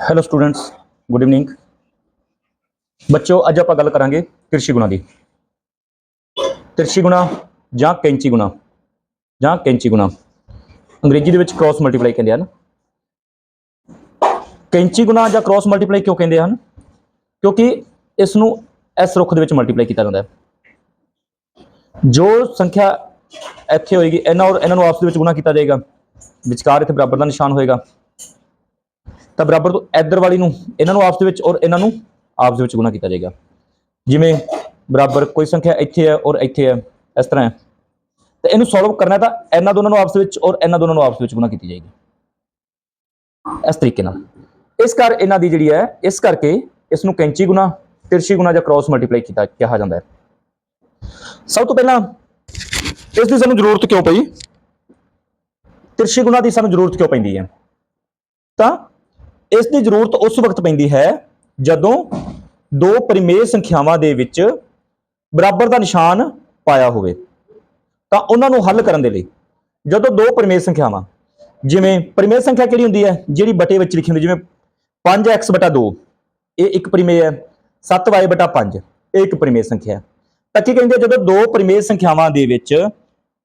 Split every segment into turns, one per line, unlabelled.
Hello students good evening ਬੱਚਿਓ, ਅੱਜ ਆਪਾਂ ਗੱਲ ਕਰਾਂਗੇ ਤਿਰਛੀ ਗੁਣਾ ਦੀ। ਤਿਰਛੀ ਗੁਣਾ ਜਾਂ ਕੈਂਚੀ ਗੁਣਾ, ਜਾਂ ਕੈਂਚੀ ਗੁਣਾ। ਅੰਗਰੇਜ਼ੀ ਦੇ ਵਿੱਚ ਕ੍ਰਾਸ ਮਲਟੀਪਲਾਈ ਕਹਿੰਦੇ ਹਨ। ਕੈਂਚੀ ਗੁਣਾ ਜਾਂ ਕ੍ਰਾਸ ਮਲਟੀਪਲਾਈ ਕਿਉਂ ਕਹਿੰਦੇ ਹਨ? ਕਿਉਂਕਿ ਇਸ ਨੂੰ ਇਸ ਰੁੱਖ ਦੇ ਵਿੱਚ ਮਲਟੀਪਲਾਈ ਕੀਤਾ ਜਾਂਦਾ ਹੈ। ਜੋ ਸੰਖਿਆ ਇੱਥੇ ਹੋਏਗੀ, ਇਹਨਾਂ ਔਰ ਇਹਨਾਂ ਨੂੰ ਆਪਸ ਦੇ ਵਿੱਚ ਗੁਣਾ ਕੀਤਾ ਜਾਏਗਾ। ਵਿਚਕਾਰ ਇੱਥੇ ਬਰਾਬਰ ਦਾ ਨਿਸ਼ਾਨ ਹੋਏਗਾ। ਤਾਂ ਬਰਾਬਰ ਤੋਂ ਇੱਧਰ ਵਾਲੀ ਨੂੰ, ਇਹਨਾਂ ਨੂੰ ਆਪਸ ਦੇ ਵਿੱਚ ਔਰ ਇਹਨਾਂ ਨੂੰ ਆਪਸ ਦੇ ਵਿੱਚ ਗੁਣਾ ਕੀਤਾ ਜਾਏਗਾ। ਜਿਵੇਂ ਬਰਾਬਰ ਕੋਈ ਸੰਖਿਆ ਇੱਥੇ ਹੈ ਔਰ ਇੱਥੇ ਹੈ, ਇਸ ਤਰ੍ਹਾਂ ਹੈ। ਤਾਂ ਇਹਨੂੰ ਸੋਲਵ ਕਰਨਾ ਤਾਂ ਇਹਨਾਂ ਦੋਨਾਂ ਨੂੰ ਆਪਸ ਵਿੱਚ ਔਰ ਇਹਨਾਂ ਦੋਨਾਂ ਨੂੰ ਆਪਸ ਵਿੱਚ ਗੁਣਾ ਕੀਤੀ ਜਾਏਗੀ। ਇਸ ਤਰੀਕੇ ਨਾਲ। ਇਸ ਕਰ ਇਹਨਾਂ ਦੀ ਜਿਹੜੀ ਹੈ, ਇਸ ਕਰਕੇ ਇਸ ਨੂੰ ਕੈਂਚੀ ਗੁਣਾ, ਤਿਰਛੀ ਗੁਣਾ ਜਾਂ ਕ੍ਰਾਸ ਮਲਟੀਪਲਾਈ ਕੀਤਾ, ਕਿਹਾ ਜਾਂਦਾ ਹੈ। ਸਭ ਤੋਂ ਪਹਿਲਾਂ ਇਸ ਦੀ ਸਾਨੂੰ ਜ਼ਰੂਰਤ ਕਿਉਂ ਪਈ? ਤਿਰਛੀ ਗੁਣਾ ਦੀ ਸਾਨੂੰ ਜ਼ਰੂਰਤ ਕਿਉਂ ਪੈਂਦੀ ਹੈ? ਤਾਂ ਇਸ ਦੀ ਜ਼ਰੂਰਤ ਉਸ ਵਕਤ ਪੈਂਦੀ ਹੈ ਜਦੋਂ ਦੋ ਪਰਿਮੇਯ ਸੰਖਿਆਵਾਂ ਦੇ ਵਿੱਚ ਬਰਾਬਰ ਦਾ ਨਿਸ਼ਾਨ ਪਾਇਆ ਹੋਵੇ। ਤਾਂ ਉਹਨਾਂ ਨੂੰ ਹੱਲ ਕਰਨ ਦੇ ਲਈ ਜਦੋਂ ਦੋ ਪਰਿਮੇਯ ਸੰਖਿਆਵਾਂ, ਜਿਵੇਂ ਪਰਿਮੇਯ ਸੰਖਿਆ ਕਿਹੜੀ ਹੁੰਦੀ ਹੈ? ਜਿਹੜੀ ਬਟੇ ਵਿੱਚ ਲਿਖੀ ਹੁੰਦੀ ਜਿਵੇਂ 5x 2 ਇਹ ਇੱਕ ਪਰਿਮੇਯ ਹੈ 7y 5 ਇਹ ਇੱਕ ਪਰਿਮੇਯ ਸੰਖਿਆ ਹੈ। ਤਾਂ ਕੀ ਕਹਿੰਦੇ ਜਦੋਂ ਦੋ ਪਰਿਮੇਯ ਸੰਖਿਆਵਾਂ ਦੇ ਵਿੱਚ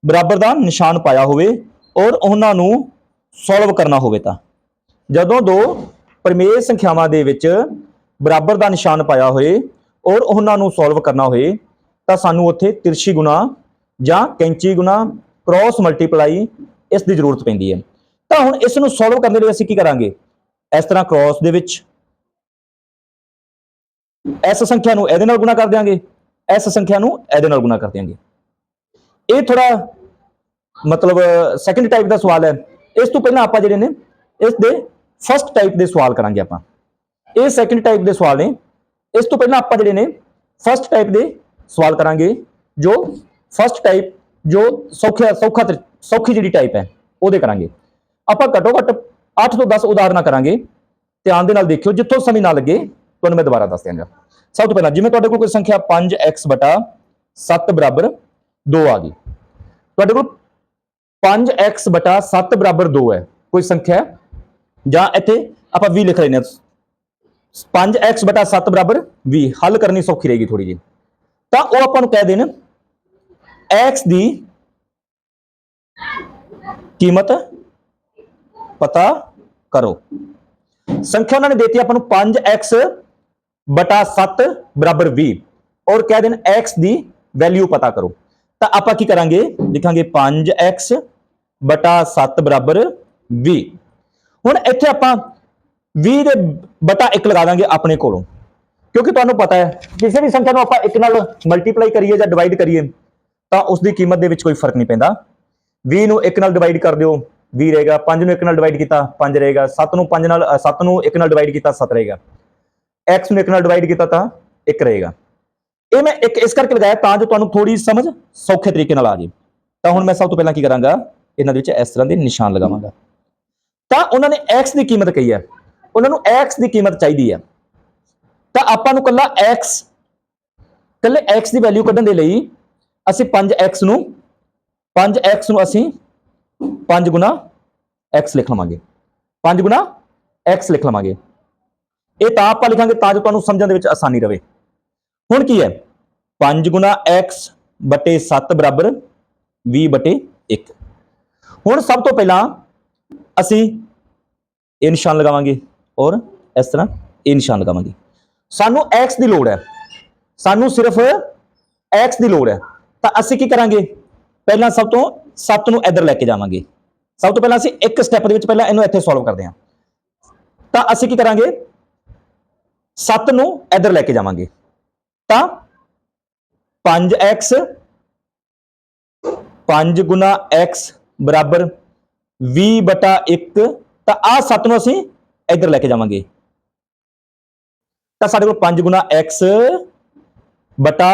ਬਰਾਬਰ ਦਾ ਨਿਸ਼ਾਨ ਪਾਇਆ ਹੋਵੇ ਔਰ ਉਹਨਾਂ ਨੂੰ ਸੋਲਵ ਕਰਨਾ ਹੋਵੇ ਤਾਂ, ਜਦੋਂ ਦੋ ਪਰਿਮੇਯ ਸੰਖਿਆਵਾਂ ਦੇ ਵਿੱਚ ਬਰਾਬਰ ਦਾ ਨਿਸ਼ਾਨ ਪਾਇਆ ਹੋਏ ਔਰ ਉਹਨਾਂ ਨੂੰ ਸੋਲਵ ਕਰਨਾ ਹੋਏ, ਤਾਂ ਸਾਨੂੰ ਉੱਥੇ ਤਿਰਛੀ ਗੁਣਾ ਜਾਂ ਕੈਂਚੀ ਗੁਣਾ ਕ੍ਰਾਸ ਮਲਟੀਪਲਾਈ ਇਸ ਦੀ ਜ਼ਰੂਰਤ ਪੈਂਦੀ ਹੈ। ਤਾਂ ਹੁਣ ਇਸ ਨੂੰ ਸੋਲਵ ਕਰਨ ਦੇ ਲਈ ਅਸੀਂ ਕੀ ਕਰਾਂਗੇ? ਇਸ ਤਰ੍ਹਾਂ ਕ੍ਰਾਸ ਦੇ ਵਿੱਚ ਇਸ ਸੰਖਿਆ ਨੂੰ ਇਹਦੇ ਨਾਲ ਗੁਣਾ ਕਰ ਦਿਆਂਗੇ, ਇਸ ਸੰਖਿਆ ਨੂੰ ਇਹਦੇ ਨਾਲ ਗੁਣਾ ਕਰ ਦਿਆਂਗੇ। ਇਹ ਥੋੜਾ ਮਤਲਬ ਸੈਕੰਡ ਟਾਈਪ ਦਾ ਸਵਾਲ ਹੈ। ਇਸ ਤੋਂ ਪਹਿਲਾਂ ਆਪਾਂ ਜਿਹੜੇ ਨੇ, ਇਸ ਦੇ ਫਸਟ ਟਾਈਪ ਦੇ ਸਵਾਲ ਕਰਾਂਗੇ ਆਪਾਂ। ਇਹ ਸੈਕੰਡ ਟਾਈਪ ਦੇ ਸਵਾਲ ਨੇ। ਇਸ ਤੋਂ ਪਹਿਲਾਂ ਆਪਾਂ ਜਿਹੜੇ ਨੇ ਫਸਟ ਟਾਈਪ ਦੇ ਸਵਾਲ ਕਰਾਂਗੇ, ਜੋ ਫਸਟ ਟਾਈਪ ਜੋ ਸੌਖਾ ਸੌਖਾ ਤਰ- ਸੌਖੀ ਜਿਹੜੀ ਟਾਈਪ ਹੈ, ਉਹਦੇ ਕਰਾਂਗੇ। ਆਪਾਂ ਘੱਟੋ ਘੱਟ 8 ਤੋਂ 10 ਉਦਾਹਰਨਾਂ ਕਰਾਂਗੇ। ਧਿਆਨ ਦੇ ਨਾਲ ਦੇਖਿਓ, ਜਿੱਥੋਂ ਸਮੇਂ ਨਾ ਲੱਗੇ, ਤੁਹਾਨੂੰ ਮੈਂ ਦੁਬਾਰਾ ਦੱਸ ਦਿਆਂਗਾ। ਸਭ ਤੋਂ ਪਹਿਲਾਂ, ਜਿਵੇਂ ਤੁਹਾਡੇ ਕੋਲ ਕੋਈ ਸੰਖਿਆ 5x 7 ਬਰਾਬਰ 2 ਆ ਗਈ। ਤੁਹਾਡੇ ਕੋਲ 5x 7 ਬਰਾਬਰ 2 ਹੈ। ਕੋਈ ਸੰਖਿਆ ਜਾਂ ਇੱਥੇ ਆਪਾਂ 20 ਲਿਖ ਲੈਨੇ 5x 7 ਬਰਾਬਰ 20 ਹੱਲ ਕਰਨੀ ਸੌਖੀ ਰਹੇਗੀ ਥੋੜੀ ਜੀ ਤਾਂ ਉਹ ਆਪਾਂ ਨੂੰ ਕਹਿ ਦੇਣ, x ਦੀ ਕੀਮਤ ਪਤਾ ਕਰੋ। ਸੰਖਿਆ ਉਹਨਾਂ ਨੇ ਦਿੱਤੀ ਆਪਾਂ ਨੂੰ 5x 7 ਬਰਾਬਰ 20 ਔਰ ਕਹਿ ਦੇਣ x ਦੀ ਵੈਲਿਊ ਪਤਾ ਕਰੋ। ਤਾਂ ਆਪਾਂ ਕੀ ਕਰਾਂਗੇ? ਲਿਖਾਂਗੇ 5x 7 ਬਰਾਬਰ 20 ਹੁਣ ਇੱਥੇ ਆਪਾਂ 20 ਦੇ ਬਟਾ 1 ਲਗਾ ਦਾਂਗੇ ਆਪਣੇ ਕੋਲੋਂ। ਕਿਉਂਕਿ ਤੁਹਾਨੂੰ ਪਤਾ ਹੈ, ਕਿਸੇ ਵੀ ਸੰਖਿਆ ਨੂੰ ਆਪਾਂ 1 ਨਾਲ ਮਲਟੀਪਲਾਈ ਕਰੀਏ ਜਾਂ ਡਿਵਾਈਡ ਕਰੀਏ, ਤਾਂ ਉਸ ਦੀ ਕੀਮਤ ਦੇ ਵਿੱਚ ਕੋਈ ਫ਼ਰਕ ਨਹੀਂ ਪੈਂਦਾ। 20 ਨੂੰ 1 ਨਾਲ ਡਿਵਾਈਡ ਕਰ ਦਿਓ 20 ਰਹੇਗਾ 5 ਨੂੰ 1 ਨਾਲ ਡਿਵਾਈਡ ਕੀਤਾ 5 ਰਹੇਗਾ 7 ਨੂੰ 5 ਨਾਲ 7 ਨੂੰ 1 ਨਾਲ ਡਿਵਾਈਡ ਕੀਤਾ 7 ਰਹੇਗਾ। X ਨੂੰ 1 ਨਾਲ ਡਿਵਾਈਡ ਕੀਤਾ ਤਾਂ 1 ਰਹੇਗਾ। ਇਹ ਮੈਂ ਇੱਕ ਇਸ ਕਰਕੇ ਲਗਾਇਆ ਤਾਂ ਜੋ ਤੁਹਾਨੂੰ ਥੋੜੀ ਸਮਝ ਸੌਖੇ ਤਰੀਕੇ ਨਾਲ ਆ ਜੇ ਤਾਂ ਹੁਣ ਮੈਂ ਸਭ ਤੋਂ ਪਹਿਲਾਂ ਕੀ ਕਰਾਂਗਾ, ਇਹਨਾਂ ਦੇ ਵਿੱਚ ਇਸ ਤਰ੍ਹਾਂ ਦੇ ਨਿਸ਼ਾਨ ਲਗਾਵਾਂਗਾ। ਤਾਂ ਉਹਨਾਂ ਨੇ x ਦੀ ਕੀਮਤ ਕਹੀ ਹੈ। ਉਹਨਾਂ ਨੂੰ x ਦੀ ਕੀਮਤ ਚਾਹੀਦੀ ਹੈ। ਤਾਂ ਆਪਾਂ ਨੂੰ ਕੱਲਾ x ਕੱਲੇ x ਦੀ ਵੈਲਿਊ ਕੱਢਣ ਦੇ ਲਈ ਅਸੀਂ 5x ਨੂੰ 5x ਨੂੰ ਅਸੀਂ 5 ਗੁਣਾ x ਲਿਖ ਲਵਾਂਗੇ। 5 ਗੁਣਾ x ਲਿਖ ਲਵਾਂਗੇ। ਇਹ ਤਾਂ ਆਪਾਂ ਲਿਖਾਂਗੇ ਤਾਂ ਜੋ ਤੁਹਾਨੂੰ ਸਮਝਣ ਦੇ ਵਿੱਚ ਆਸਾਨੀ ਰਵੇ। ਹੁਣ ਕੀ ਹੈ? 5 ਗੁਣਾ x ਬਟੇ 7 ਬਰਾਬਰ 20 ਬਟੇ 1 ਹੁਣ ਸਭ ਤੋਂ ਪਹਿਲਾਂ ਅਸੀਂ ਇਹ ਨਿਸ਼ਾਨ ਲਗਾਵਾਂਗੇ ਔਰ ਇਸ ਤਰ੍ਹਾਂ ਇਹ ਨਿਸ਼ਾਨ ਲਗਾਵਾਂਗੇ। ਸਾਨੂੰ x ਦੀ ਲੋੜ ਹੈ। ਸਾਨੂੰ ਸਿਰਫ x ਦੀ ਲੋੜ ਹੈ। ਤਾਂ ਅਸੀਂ ਕੀ ਕਰਾਂਗੇ? ਪਹਿਲਾਂ ਸਭ ਤੋਂ 7 ਨੂੰ ਇੱਧਰ ਲੈ ਕੇ ਜਾਵਾਂਗੇ। ਸਭ ਤੋਂ ਪਹਿਲਾਂ ਅਸੀਂ ਇੱਕ ਸਟੈਪ ਦੇ ਵਿੱਚ ਪਹਿਲਾਂ ਇਹਨੂੰ ਇੱਥੇ ਸੋਲਵ ਕਰਦੇ ਹਾਂ। ਤਾਂ ਅਸੀਂ ਕੀ ਕਰਾਂਗੇ? 7 ਨੂੰ ਇੱਧਰ ਲੈ ਕੇ ਜਾਵਾਂਗੇ। ਤਾਂ 5x 5 x 5 x v/1 ਤਾਂ ਆ 7 ਨੂੰ ਅਸੀਂ ਇੱਧਰ ਲੈ ਕੇ ਜਾਵਾਂਗੇ। ਤਾਂ ਸਾਡੇ ਕੋਲ 5 ਗੁਣਾ x ਬਟਾ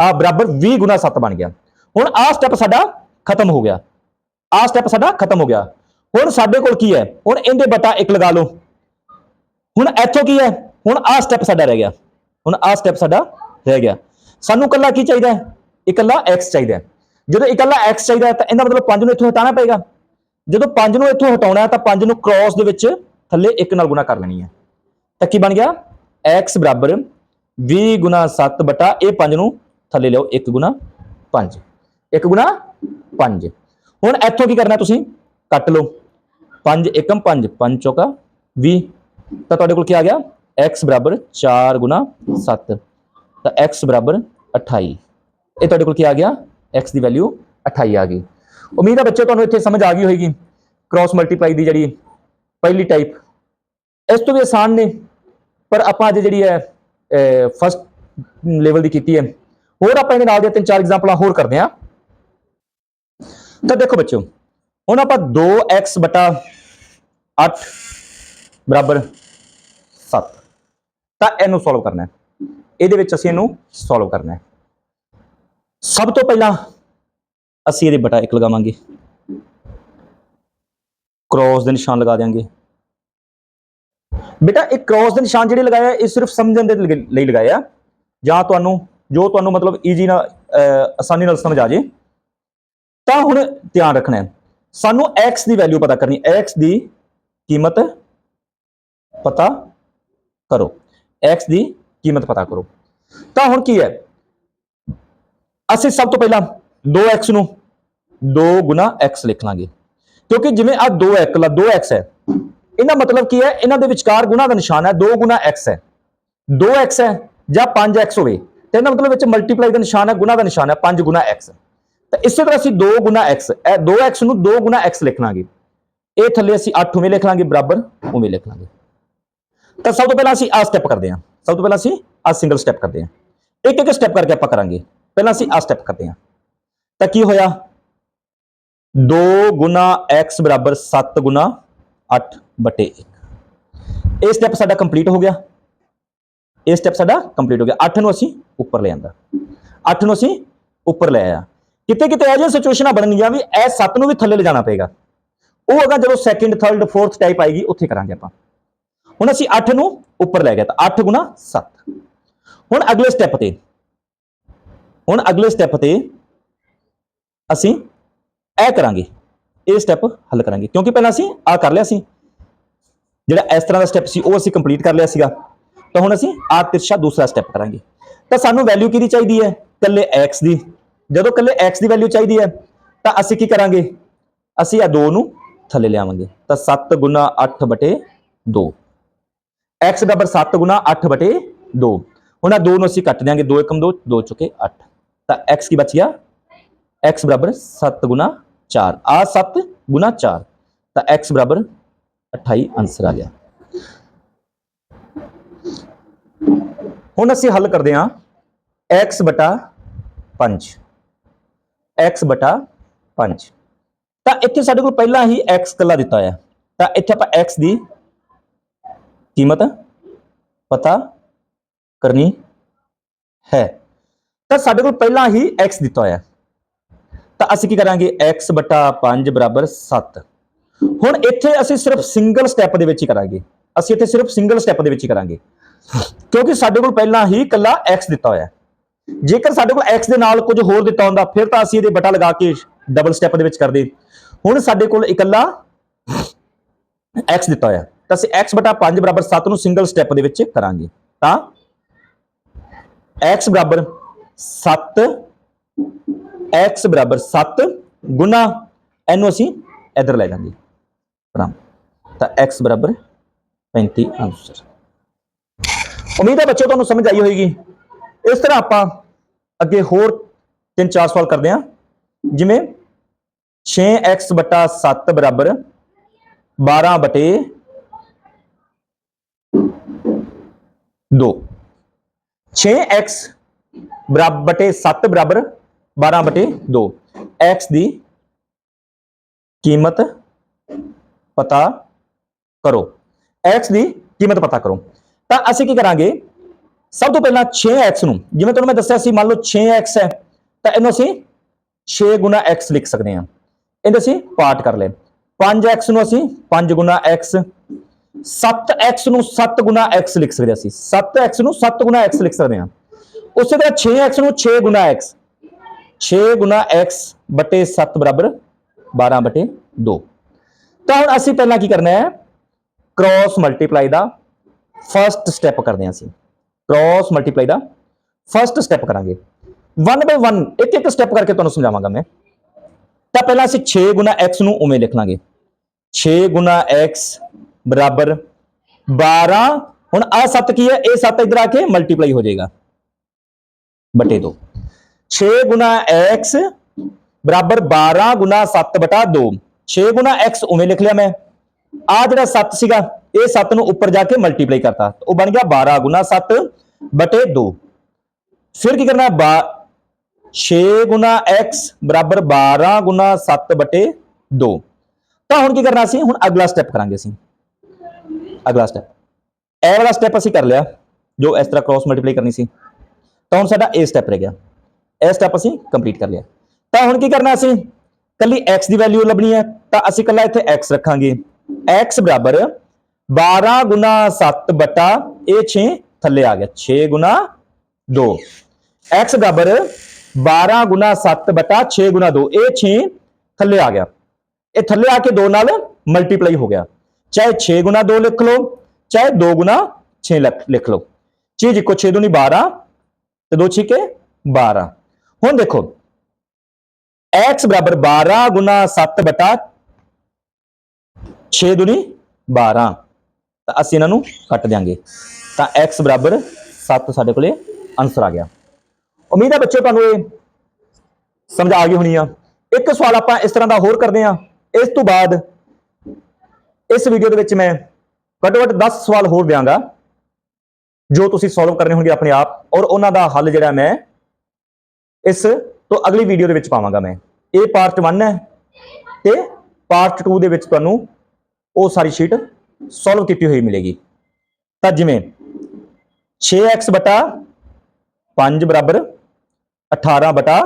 ਆ ਬਰਾਬਰ 20 ਗੁਣਾ 7 ਬਣ ਗਿਆ। ਹੁਣ ਆ ਸਟੈਪ ਸਾਡਾ ਖਤਮ ਹੋ ਗਿਆ। ਆ ਸਟੈਪ ਸਾਡਾ ਖਤਮ ਹੋ ਗਿਆ। ਹੁਣ ਸਾਡੇ ਕੋਲ ਕੀ ਹੈ? ਹੁਣ ਇਹਦੇ ਬਟਾ 1 ਲਗਾ ਲਓ। ਹੁਣ ਇੱਥੋਂ ਕੀ ਹੈ? ਹੁਣ ਆ ਸਟੈਪ ਸਾਡਾ ਰਹਿ ਗਿਆ। ਹੁਣ ਆ ਸਟੈਪ ਸਾਡਾ ਰਹਿ ਗਿਆ। ਸਾਨੂੰ ਇਕੱਲਾ ਕੀ ਚਾਹੀਦਾ ਹੈ? ਇਕੱਲਾ x ਚਾਹੀਦਾ ਹੈ। ਜਦੋਂ ਇਕੱਲਾ x ਚਾਹੀਦਾ ਤਾਂ ਇਹਦਾ ਮਤਲਬ 5 ਨੂੰ ਇੱਥੋਂ ਹਟਾਣਾ ਪਏਗਾ। ਜਦੋਂ 5 ਨੂੰ ਇੱਥੋਂ ਹਟਾਉਣਾ ਹੈ ਤਾਂ 5 ਨੂੰ ਕ੍ਰਾਸ ਦੇ ਵਿੱਚ ਥੱਲੇ 1 ਨਾਲ ਗੁਣਾ ਕਰ ਲੈਣੀ ਹੈ। ਤਾਂ ਕੀ ਬਣ ਗਿਆ? X ਬਰਾਬਰ 20 ਗੁਣਾ 7 ਬਟਾ ਇਹ 5 ਨੂੰ ਥੱਲੇ ਲਿਓ 1 ਗੁਣਾ 5 1 ਗੁਣਾ 5 ਹੁਣ ਇੱਥੋਂ ਕੀ ਕਰਨਾ ਤੁਸੀਂ? ਕੱਟ ਲਓ। 5 ਏਕਮ 5 5 ਚੌਕਾ 20 ਤਾਂ ਤੁਹਾਡੇ ਕੋਲ ਕੀ ਆ ਗਿਆ? X ਬਰਾਬਰ 4 ਗੁਣਾ 7 ਤਾਂ x ਬਰਾਬਰ 28 ਇਹ ਤੁਹਾਡੇ ਕੋਲ ਕੀ ਆ ਗਿਆ? X ਦੀ ਵੈਲਿਊ 28 ਆ ਗਈ। ਉਮੀਦ ਹੈ ਬੱਚੇ ਤੁਹਾਨੂੰ ਇੱਥੇ ਸਮਝ ਆ ਗਈ ਹੋਏਗੀ ਕ੍ਰਾਸ ਮਲਟੀਪਲਾਈ ਦੀ ਜਿਹੜੀ ਪਹਿਲੀ ਟਾਈਪ ਇਸ ਤੋਂ ਵੀ ਆਸਾਨ ਨੇ, ਪਰ ਆਪਾਂ ਅੱਜ ਜਿਹੜੀ ਹੈ ਫਸਟ ਲੈਵਲ ਦੀ ਕੀਤੀ ਹੈ। ਹੋਰ ਆਪਾਂ ਇਹਦੇ ਨਾਲ ਦੀਆਂ ਤਿੰਨ ਚਾਰ ਐਗਜ਼ਾਮਪਲਾਂ ਹੋਰ ਕਰਦੇ ਹਾਂ। ਤਾਂ ਦੇਖੋ ਬੱਚਿਓ, ਹੁਣ ਆਪਾਂ 2x 8 ਬਰਾਬਰ 7 ਤਾਂ ਇਹਨੂੰ ਸੋਲਵ ਕਰਨਾ ਹੈ। ਇਹਦੇ ਵਿੱਚ ਅਸੀਂ ਇਹਨੂੰ ਸੋਲਵ ਕਰਨਾ ਹੈ। ਸਭ ਤੋਂ ਪਹਿਲਾਂ ਅਸੀਂ ਇਹਦੇ ਬਟਾ 1 ਲਗਾਵਾਂਗੇ। ਕ੍ਰੋਸ ਦੇ ਨਿਸ਼ਾਨ ਲਗਾ ਦੇਵਾਂਗੇ ਬੇਟਾ, ਇਹ ਕ੍ਰੋਸ ਦੇ ਨਿਸ਼ਾਨ ਜਿਹੜੇ ਲਗਾਇਆ ਇਹ ਸਿਰਫ ਸਮਝਣ ਦੇ ਲਗ- ਲਈ ਲਗਾਇਆ ਜਾਂ ਤੁਹਾਨੂੰ, ਜੋ ਤੁਹਾਨੂੰ ਮਤਲਬ ਈਜ਼ੀ ਨਾਲ ਆਸਾਨੀ ਨਾਲ ਸਮਝ ਆ ਜੇ, ਤਾਂ ਹੁਣ ਧਿਆਨ ਰੱਖਣਾ ਹੈ। ਸਾਨੂੰ x ਦੀ ਵੈਲਿਊ ਪਤਾ ਕਰਨੀ x ਦੀ ਕੀਮਤ ਪਤਾ ਕਰੋ। x ਦੀ ਕੀਮਤ ਪਤਾ ਕਰੋ। ਤਾਂ ਹੁਣ ਕੀ ਹੈ? ਅਸੀਂ ਸਭ ਤੋਂ ਪਹਿਲਾਂ 2x ਨੂੰ 2 ਗੁਣਾ x ਲਿਖ ਲਾਂਗੇ ਕਿਉਂਕਿ ਜਿਵੇਂ ਆ 2x ਲਾ 2x ਹੈ, ਇਹਦਾ ਮਤਲਬ ਕੀ ਹੈ? ਇਹਨਾਂ ਦੇ ਵਿਚਕਾਰ ਗੁਣਾ ਦਾ ਨਿਸ਼ਾਨ ਹੈ 2 ਗੁਣਾ x ਹੈ। 2x ਹੈ ਜਾਂ 5x ਹੋਵੇ, ਤੇ ਇਹਦਾ ਮਤਲਬ ਵਿੱਚ ਮਲਟੀਪਲਾਈ ਦਾ ਨਿਸ਼ਾਨ ਹੈ, ਗੁਣਾ ਦਾ ਨਿਸ਼ਾਨ ਹੈ 5 ਗੁਣਾ x ਤਾਂ ਇਸੇ ਤਰ੍ਹਾਂ ਅਸੀਂ 2 ਗੁਣਾ x, ਇਹ 2x ਨੂੰ 2 ਗੁਣਾ x ਲਿਖ ਲਾਂਗੇ ਇਹ ਥੱਲੇ ਅਸੀਂ 8 ਉਵੇਂ ਲਿਖ ਲਾਂਗੇ ਬਰਾਬਰ ਉਵੇਂ ਲਿਖ ਲਾਂਗੇ ਤਾਂ ਸਭ ਤੋਂ ਪਹਿਲਾਂ ਅਸੀਂ ਆ ਸਟੈਪ ਕਰਦੇ ਹਾਂ। ਸਭ ਤੋਂ ਪਹਿਲਾਂ ਅਸੀਂ ਆ ਸਿੰਗਲ ਸਟੈਪ ਕਰਦੇ ਹਾਂ। ਇੱਕ ਇੱਕ ਸਟੈਪ ਕਰਕੇ ਆਪਾਂ ਕਰਾਂਗੇ। ਪਹਿਲਾਂ ਅਸੀਂ ਆ ਸਟੈਪ ਕਰਦੇ ਹਾਂ। ਤਾਂ ਕੀ ਹੋਇਆ? 2 ਗੁਣਾ x ਬਰਾਬਰ 7 ਗੁਣਾ 8 ਬਟੇ 1 ਇਹ ਸਟੈਪ ਸਾਡਾ ਕੰਪਲੀਟ ਹੋ ਗਿਆ। ਇਹ ਸਟੈਪ ਸਾਡਾ ਕੰਪਲੀਟ ਹੋ ਗਿਆ। 8 ਨੂੰ ਅਸੀਂ ਉੱਪਰ ਲੈ ਆਂਦਾ। 8 ਨੂੰ ਅਸੀਂ ਉੱਪਰ ਲੈ ਆਇਆ। ਕਿਤੇ ਕਿਤੇ ਇਹ ਜਿਹੀ ਸਿਚੁਏਸ਼ਨਾਂ ਬਣਨਗੀਆਂ ਵੀ ਇਹ 7 ਨੂੰ ਵੀ ਥੱਲੇ ਲਿਜਾਣਾ ਪਏਗਾ। ਉਹ ਅਗਾ ਜਦੋਂ ਸੈਕਿੰਡ ਥਰਡ ਫੋਰਥ ਟਾਈਪ ਆਏਗੀ, ਉੱਥੇ ਕਰਾਂਗੇ ਆਪਾਂ। ਹੁਣ ਅਸੀਂ 8 ਨੂੰ ਉੱਪਰ ਲੈ ਗਏ ਤਾਂ 8 ਗੁਣਾ 7 ਹੁਣ ਅਗਲੇ ਸਟੈਪ ਤੇ। ਹੁਣ ਅਗਲੇ ਸਟੈਪ ਤੇ ਅਸੀਂ ਇਹ ਕਰਾਂਗੇ, ਇਹ ਸਟੈਪ ਹੱਲ ਕਰਾਂਗੇ। ਕਿਉਂਕਿ ਪਹਿਲਾਂ ਅਸੀਂ ਆ ਕਰ ਲਿਆ ਸੀ। ਜਿਹੜਾ ਇਸ ਤਰ੍ਹਾਂ ਦਾ ਸਟੈਪ ਸੀ, ਉਹ ਅਸੀਂ ਕੰਪਲੀਟ ਕਰ ਲਿਆ ਸੀਗਾ। ਤਾਂ ਹੁਣ ਅਸੀਂ ਆ ਤਿਰਛਾ ਦੂਸਰਾ ਸਟੈਪ ਕਰਾਂਗੇ। ਤਾਂ ਸਾਨੂੰ ਵੈਲਿਊ ਕਿਹਦੀ ਚਾਹੀਦੀ ਹੈ? ਇਕੱਲੇ x ਦੀ। ਜਦੋਂ ਇਕੱਲੇ x ਦੀ ਵੈਲਿਊ ਚਾਹੀਦੀ ਹੈ, ਤਾਂ ਅਸੀਂ ਕੀ ਕਰਾਂਗੇ? ਅਸੀਂ ਆ ਦੋ ਨੂੰ ਥੱਲੇ ਲਿਆਵਾਂਗੇ। ਤਾਂ 7 8 2 x 7 8 2 ਹੁਣ ਆ ਦੋ ਨੂੰ ਅਸੀਂ ਕੱਟ ਦਿਆਂਗੇ। 2 1 2 2 ਚੁਕੇ 8 ਤਾਂ x ਕੀ ਬਚਿਆ x 7 8 चार। आ सत गुना चार तो एक्स बराबर अठाई आंसर आ गया। हम अस हल करते हैं एक्स बटा पंच एक्स बटा पंच तो इतने साढ़े को पहला ही एक्स कला दिता है तो इतने आप एक्स की कीमत पता करनी है। तो साढ़े को पहला ही एक्स दिता है ਅਸੀਂ ਕੀ ਕਰਾਂਗੇ? X 5 ਬਰਾਬਰ 7 ਹੁਣ ਇੱਥੇ ਅਸੀਂ ਸਿਰਫ ਸਿੰਗਲ ਸਟੈਪ ਦੇ ਵਿੱਚ ਹੀ ਕਰਾਂਗੇ। ਅਸੀਂ ਇੱਥੇ ਸਿਰਫ ਸਿੰਗਲ ਸਟੈਪ ਦੇ ਵਿੱਚ ਹੀ ਕਰਾਂਗੇ। ਕਿਉਂਕਿ ਸਾਡੇ ਕੋਲ ਪਹਿਲਾਂ ਹੀ ਇਕੱਲਾ x ਦਿੱਤਾ ਹੋਇਆ ਜੇਕਰ ਸਾਡੇ ਕੋਲ x ਦੇ ਨਾਲ ਕੁਝ ਹੋਰ ਦਿੱਤਾ ਹੁੰਦਾ, ਫਿਰ ਤਾਂ ਅਸੀਂ ਇਹਦੇ ਬਟਾ ਲਗਾ ਕੇ ਡਬਲ ਸਟੈਪ ਦੇ ਵਿੱਚ ਕਰਦੇ। ਹੁਣ ਸਾਡੇ ਕੋਲ ਇਕੱਲਾ x ਦਿੱਤਾ ਹੋਇਆ ਤਾਂ ਅਸੀਂ x 5 ਬਰਾਬਰ 7 ਨੂੰ ਸਿੰਗਲ ਸਟੈਪ ਦੇ ਵਿੱਚ ਕਰਾਂਗੇ। ਤਾਂ x ਬਰਾਬਰ 7 x ਬਰਾਬਰ 7 ਗੁਣਾ ਇਹਨੂੰ ਅਸੀਂ ਇਧਰ ਲੈ ਜਾਂਗੇ। ਆਰਾਮ ਤਾਂ x ਬਰਾਬਰ 35 ਆਨਸਰ। ਉਮੀਦ ਹੈ ਬੱਚੋ ਤੁਹਾਨੂੰ ਸਮਝ ਆਈ ਹੋਏਗੀ। ਇਸ ਤਰ੍ਹਾਂ ਆਪਾਂ ਅੱਗੇ ਹੋਰ ਤਿੰਨ ਚਾਰ ਸਵਾਲ ਕਰਦੇ ਹਾਂ। ਜਿਵੇਂ 6x 7 ਬਰਾਬਰ 12 ਬਟੇ 2 6x ਬਰਾਬਰ ਬਟੇ 7 ਬਰਾਬਰ 12 ਬਟੇ 2 x ਦੀ ਕੀਮਤ ਪਤਾ ਕਰੋ। X ਦੀ ਕੀਮਤ ਪਤਾ ਕਰੋ। ਤਾਂ ਅਸੀਂ ਕੀ ਕਰਾਂਗੇ? ਸਭ ਤੋਂ ਪਹਿਲਾਂ 6x ਨੂੰ, ਜਿਵੇਂ ਤੁਹਾਨੂੰ ਮੈਂ ਦੱਸਿਆ ਸੀ, ਮੰਨ ਲਓ 6x ਹੈ, ਤਾਂ ਇਹਨੂੰ ਅਸੀਂ 6 ਗੁਣਾ x ਲਿਖ ਸਕਦੇ ਹਾਂ। ਇਹਦੇ ਅਸੀਂ ਪਾਰਟ ਕਰ ਲਏ। 5x ਨੂੰ ਅਸੀਂ 5 ਗੁਣਾ x 7x ਨੂੰ 7 ਗੁਣਾ x ਲਿਖ ਸਕਦੇ ਹਾਂ ਅਸੀਂ। 7x ਨੂੰ 7 ਗੁਣਾ x ਲਿਖ ਸਕਦੇ ਹਾਂ। ਉਸੇ ਤਰ੍ਹਾਂ 6x ਨੂੰ 6 ਗੁਣਾ x 6 ਗੁਣਾ x ਬਟੇ 7 ਬਰਾਬਰ 12 ਬਟੇ 2 ਤਾਂ ਹੁਣ ਅਸੀਂ ਪਹਿਲਾਂ ਕੀ ਕਰਨਾ ਹੈ? ਕ੍ਰਾਸ ਮਲਟੀਪਲਾਈ ਦਾ ਫਰਸਟ ਸਟੈਪ ਕਰਦੇ ਹਾਂ ਅਸੀਂ। ਕ੍ਰਾਸ ਮਲਟੀਪਲਾਈ ਦਾ ਫਰਸਟ ਸਟੈਪ ਕਰਾਂਗੇ। 1 ਬਾਈ 1 ਇੱਕ ਇੱਕ ਸਟੈਪ ਕਰਕੇ ਤੁਹਾਨੂੰ ਸਮਝਾਵਾਂਗਾ ਮੈਂ। ਤਾਂ ਪਹਿਲਾਂ ਅਸੀਂ 6 ਗੁਣਾ x ਨੂੰ ਉਵੇਂ ਲਿਖ ਲਾਂਗੇ। 6 ਗੁਣਾ x ਬਰਾਬਰ 12 ਹੁਣ ਆ 7 ਕੀ ਹੈ? ਇਹ 7 ਇਧਰ ਆ ਕੇ ਮਲਟੀਪਲਾਈ ਹੋ ਜਾਏਗਾ। ਬਟੇ 2 6 ਗੁਣਾ x ਬਰਾਬਰ 12 ਗੁਣਾ 7 ਬਟਾ 2 6 ਗੁਣਾ x ਉਵੇਂ ਲਿਖ ਲਿਆ ਮੈਂ। ਆ ਜਿਹੜਾ 7 ਸੀਗਾ, ਇਹ 7 ਨੂੰ ਉੱਪਰ ਜਾ ਕੇ ਮਲਟੀਪਲਾਈ ਕਰਤਾ। ਉਹ ਬਣ ਗਿਆ 12 ਗੁਣਾ 7 ਬਟੇ 2 ਫਿਰ ਕੀ ਕਰਨਾ ਬਾ 6 ਗੁਣਾ x ਬਰਾਬਰ 12 ਗੁਣਾ 7 ਬਟੇ 2 ਤਾਂ ਹੁਣ ਕੀ ਕਰਨਾ ਸੀ? ਹੁਣ ਅਗਲਾ ਸਟੈਪ ਕਰਾਂਗੇ ਅਸੀਂ। ਅਗਲਾ ਸਟੈਪ ਇਹ ਵਾਲਾ ਸਟੈਪ ਅਸੀਂ ਕਰ ਲਿਆ, ਜੋ ਇਸ ਤਰ੍ਹਾਂ ਕ੍ਰਾਸ ਮਲਟੀਪਲਾਈ ਕਰਨੀ ਸੀ। ਤਾਂ ਹੁਣ ਸਾਡਾ ਇਹ ਸਟੈਪ ਰਹਿ ਗਿਆ। ਇਹ ਸਟੈਪ ਅਸੀਂ ਕੰਪਲੀਟ ਕਰ ਲਿਆ। ਤਾਂ ਹੁਣ ਕੀ ਕਰਨਾ ਅਸੀਂ? ਕੱਲੀ x ਦੀ ਵੈਲਿਊ ਲੱਭਣੀ ਹੈ, ਤਾਂ ਅਸੀਂ ਕੱਲਾ ਇੱਥੇ x ਰੱਖਾਂਗੇ। x ਬਰਾਬਰ 12 ਗੁਣਾ 7 ਬਟਾ ਇਹ 6 ਥੱਲੇ ਆ ਗਿਆ 6 ਗੁਣਾ 2 x ਬਰਾਬਰ 12 ਗੁਣਾ 7 ਬਟਾ 6 ਗੁਣਾ 2 ਇਹ 6 ਥੱਲੇ ਆ ਗਿਆ। ਇਹ ਥੱਲੇ ਆ ਕੇ 2 ਨਾਲ ਮਲਟੀਪਲਾਈ ਹੋ ਗਿਆ। ਚਾਹੇ 6 ਗੁਣਾ 2 ਲਿਖ ਲਓ, ਚਾਹੇ 2 ਗੁਣਾ 6 ਲਿਖ ਲਿਖ ਲਓ। ਚੀਜ਼ ਇੱਕੋ 6 ਦੂਣੀ 12 ਤੇ 2 ਛਿਕੇ 12 ਹੁਣ ਦੇਖੋ। X ਬਰਾਬਰ 12 ਗੁਣਾ 7 ਬਟਾ 6 ਦੁਨੀ 12 ਤਾਂ ਅਸੀਂ ਇਹਨਾਂ ਨੂੰ ਕੱਟ ਦਿਆਂਗੇ। ਤਾਂ x ਬਰਾਬਰ 7 ਸਾਡੇ ਕੋਲੇ ਆਨਸਰ ਆ ਗਿਆ। ਉਮੀਦ ਹੈ ਬੱਚੇ ਤੁਹਾਨੂੰ ਇਹ ਸਮਝ ਆ ਗਈ ਹੋਣੀ ਆ। ਇੱਕ ਸਵਾਲ ਆਪਾਂ ਇਸ ਤਰ੍ਹਾਂ ਦਾ ਹੋਰ ਕਰਦੇ ਆ ਇਸ ਤੋਂ ਬਾਅਦ ਇਸ ਵੀਡੀਓ ਦੇ ਵਿੱਚ ਮੈਂ ਘੱਟੋ ਘੱਟ 10 ਸਵਾਲ ਹੋਰ ਦਿਆਂਗਾ, ਜੋ ਤੁਸੀਂ ਸੋਲਵ ਕਰਨੇ ਹੋਣਗੇ ਆਪਣੇ ਆਪ। ਔਰ ਉਹਨਾਂ ਦਾ ਹੱਲ ਜਿਹੜਾ ਮੈਂ ਇਸ ਤੋਂ ਅਗਲੀ ਵੀਡੀਓ ਦੇ ਵਿੱਚ ਪਾਵਾਂਗਾ ਮੈਂ। ਇਹ ਪਾਰਟ 1 ਹੈ ਤੇ ਪਾਰਟ 2 ਦੇ ਵਿੱਚ ਤੁਹਾਨੂੰ ਉਹ ਸਾਰੀ ਸ਼ੀਟ ਸੋਲਵ ਕੀਤੀ ਹੋਈ ਮਿਲੇਗੀ। ਤਾਂ ਜਿਵੇਂ 6x ਬਟਾ 5 ਬਰਾਬਰ 18 ਬਟਾ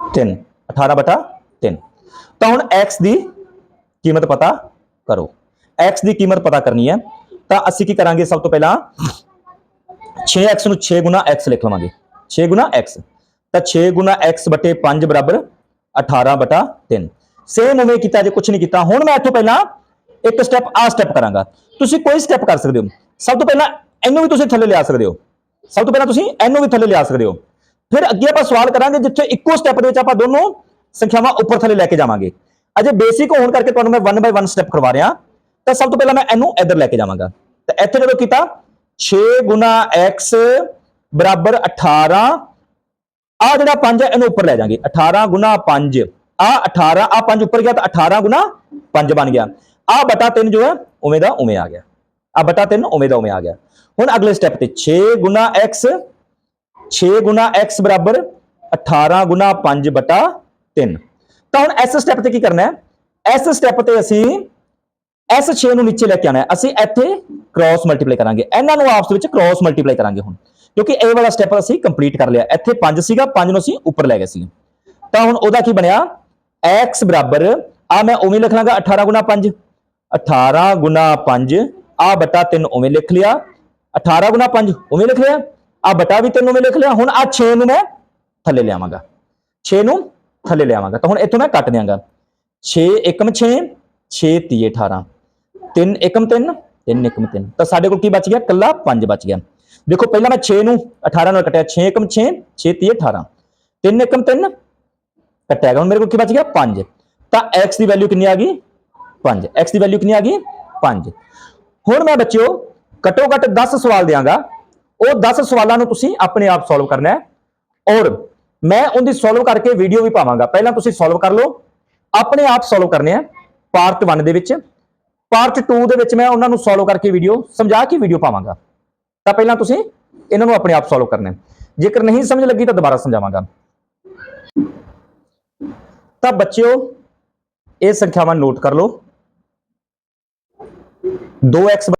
3 18 ਬਟਾ 3 ਤਾਂ ਹੁਣ x ਦੀ ਕੀਮਤ ਪਤਾ ਕਰੋ। X ਦੀ ਕੀਮਤ ਪਤਾ ਕਰਨੀ ਹੈ। ਤਾਂ ਅਸੀਂ ਕੀ ਕਰਾਂਗੇ? ਸਭ ਤੋਂ ਪਹਿਲਾਂ 6x ਨੂੰ 6 ਗੁਣਾ x ਲਿਖ ਲਵਾਂਗੇ। 6 ਗੁਣਾ x ਤਾਂ 6 ਗੁਣਾ x ਬਟੇ 5 ਬਰਾਬਰ 18 ਬਟਾ 3 ਸੇਮ ਉਵੇਂ ਕੀਤਾ, ਜੇ ਕੁਝ ਨਹੀਂ ਕੀਤਾ, ਹੁਣ ਮੈਂ ਇੱਥੋਂ ਪਹਿਲਾਂ ਇੱਕ ਸਟੈਪ ਆ ਸਟੈਪ ਕਰਾਂਗਾ। ਤੁਸੀਂ ਕੋਈ ਸਟੈਪ ਕਰ ਸਕਦੇ ਹੋ। ਸਭ ਤੋਂ ਪਹਿਲਾਂ ਇਹਨੂੰ ਵੀ ਤੁਸੀਂ ਥੱਲੇ ਲਿਆ ਸਕਦੇ ਹੋ। ਸਭ ਤੋਂ ਪਹਿਲਾਂ ਤੁਸੀਂ ਇਹਨੂੰ ਵੀ ਥੱਲੇ ਲਿਆ ਸਕਦੇ ਹੋ। ਫਿਰ ਅੱਗੇ ਆਪਾਂ ਸਵਾਲ ਕਰਾਂਗੇ, ਜਿੱਥੇ ਇੱਕੋ ਸਟੈਪ ਦੇ ਵਿੱਚ ਆਪਾਂ ਦੋਨੋਂ ਸੰਖਿਆਵਾਂ ਉੱਪਰ ਥੱਲੇ ਲੈ ਕੇ ਜਾਵਾਂਗੇ। ਅਜੇ ਬੇਸਿਕ ਹੋਣ ਕਰਕੇ ਤੁਹਾਨੂੰ ਮੈਂ 1 ਬਾਈ 1 ਸਟੈਪ ਕਰਵਾ ਰਿਹਾ। ਤਾਂ ਸਭ ਤੋਂ ਪਹਿਲਾਂ ਮੈਂ ਇਹਨੂੰ ਇੱਧਰ ਲੈ ਕੇ ਜਾਵਾਂਗਾ। ਤਾਂ ਇੱਥੇ ਜਦੋਂ ਕੀਤਾ 6 ਗੁਣਾ x ਬਰਾਬਰ 18 ਆ ਜਿਹੜਾ 5 ਹੈ ਇਹਨੂੰ ਉੱਪਰ ਲੈ ਜਾਾਂਗੇ 18 ਗੁਣਾ 5 ਆ 18 ਆ 5 ਉੱਪਰ ਗਿਆ ਤਾਂ 18 ਗੁਣਾ 5 ਬਣ ਗਿਆ ਆ ਬਟਾ 3 ਜੋ ਹੈ ਉਵੇਂ ਦਾ ਉਵੇਂ ਆ ਗਿਆ ਆ ਬਟਾ 3 ਉਵੇਂ ਦਾ ਉਵੇਂ ਆ ਗਿਆ ਹੁਣ ਅਗਲੇ ਸਟੈਪ ਤੇ 6 ਗੁਣਾ x 6 ਗੁਣਾ x ਬਰਾਬਰ 18 ਗੁਣਾ 5 ਬਟਾ 3 ਤਾਂ ਹੁਣ ਇਸ ਸਟੈਪ ਤੇ ਕੀ ਕਰਨਾ ਹੈ ਇਸ ਸਟੈਪ ਤੇ ਅਸੀਂ ਇਸ 6 ਨੂੰ ਨੀਚੇ ਲੈ ਕੇ ਆਣਾ ਹੈ। ਅਸੀਂ ਇੱਥੇ ਕ੍ਰਾਸ ਮਲਟੀਪਲਾਈ ਕਰਾਂਗੇ। ਇਹਨਾਂ ਨੂੰ ਆਪਸ ਵਿੱਚ ਕ੍ਰਾਸ ਮਲਟੀਪਲਾਈ ਕਰਾਂਗੇ ਹੁਣ। ਕਿਉਂਕਿ ਇਹ ਵਾਲਾ ਸਟੈਪ ਅਸੀਂ ਕੰਪਲੀਟ ਕਰ ਲਿਆ। ਇੱਥੇ 5 ਸੀਗਾ 5 ਨੂੰ ਅਸੀਂ ਉੱਪਰ ਲੈ ਗਏ ਸੀ। ਤਾਂ ਹੁਣ ਉਹਦਾ ਕੀ ਬਣਿਆ? X ਬਰਾਬਰ ਆ ਮੈਂ ਉਵੇਂ ਲਿਖ ਲਾਂਗਾ 18 ਗੁਣਾ 5 18 ਗੁਣਾ 5 ਆ ਬਟਾ 3 ਉਵੇਂ ਲਿਖ ਲਿਆ। 18 ਗੁਣਾ 5 ਉਵੇਂ ਲਿਖ ਲਿਆ। ਆ ਬਟਾ ਵੀ 3 ਉਵੇਂ ਲਿਖ ਲਿਆ। ਹੁਣ ਆ 6 ਨੂੰ ਮੈਂ ਥੱਲੇ ਲਿਆਵਾਂਗਾ। 6 ਨੂੰ ਥੱਲੇ ਲਿਆਵਾਂਗਾ। ਤਾਂ ਹੁਣ ਇੱਥੋਂ ਮੈਂ ਕੱਟ ਦਿਆਂਗਾ। 6 1 6 6 30 18 3 1 3 3 1 3 ਤਾਂ ਸਾਡੇ ਕੋਲ ਕੀ ਬਚ ਗਿਆ? ਕੱਲਾ 5 ਬਚ ਗਿਆ। ਦੇਖੋ, ਪਹਿਲਾਂ ਮੈਂ 6 ਨੂੰ 18 ਨਾਲ ਕੱਟਿਆ 6 1 6 6 30 18 3 1 3 ਕੱਟਿਆ ਗਿਆ। ਹੁਣ ਮੇਰੇ ਕੋਲ ਕੀ ਬਚ ਗਿਆ? 5 ਤਾਂ x ਦੀ ਵੈਲਿਊ ਕਿੰਨੀ ਆ ਗਈ? 5 x ਦੀ ਵੈਲਿਊ ਕਿੰਨੀ ਆ ਗਈ? 5 ਹੁਣ ਮੈਂ ਬੱਚਿਓ ਘੱਟੋ ਘੱਟ 10 ਸਵਾਲ ਦਿਆਂਗਾ। ਉਹ 10 ਸਵਾਲਾਂ ਨੂੰ ਤੁਸੀਂ ਆਪਣੇ ਆਪ ਸੋਲਵ ਕਰਨਾ ਹੈ। ਔਰ ਮੈਂ ਉਹਦੀ ਸੋਲਵ ਕਰਕੇ ਵੀਡੀਓ ਵੀ ਪਾਵਾਂਗਾ। ਪਹਿਲਾਂ ਤੁਸੀਂ ਸੋਲਵ ਕਰ ਲਓ। ਆਪਣੇ ਆਪ ਸੋਲਵ ਕਰਨੇ ਆ ਪਾਰਟ 1 ਦੇ ਵਿੱਚ। ਪਾਰਟ 2 ਦੇ ਵਿੱਚ ਮੈਂ ਉਹਨਾਂ ਨੂੰ ਸੋਲਵ ਕਰਕੇ ਵੀਡੀਓ ਸਮਝਾ ਕੇ ਵੀਡੀਓ ਪਾਵਾਂਗਾ। ਤਾਂ ਪਹਿਲਾਂ ਤੁਸੀਂ ਇਹਨਾਂ ਨੂੰ ਆਪਣੇ ਆਪ ਸੋਲਵ ਕਰਨਾ। ਜੇਕਰ ਨਹੀਂ ਸਮਝ ਲੱਗੀ ਤਾਂ ਦੁਬਾਰਾ ਸਮਝਾਵਾਂਗਾ। ਤਾਂ ਬੱਚਿਓ, ਇਹ ਸੰਖਿਆਵਾਂ ਨੋਟ ਕਰ ਲਓ। 2x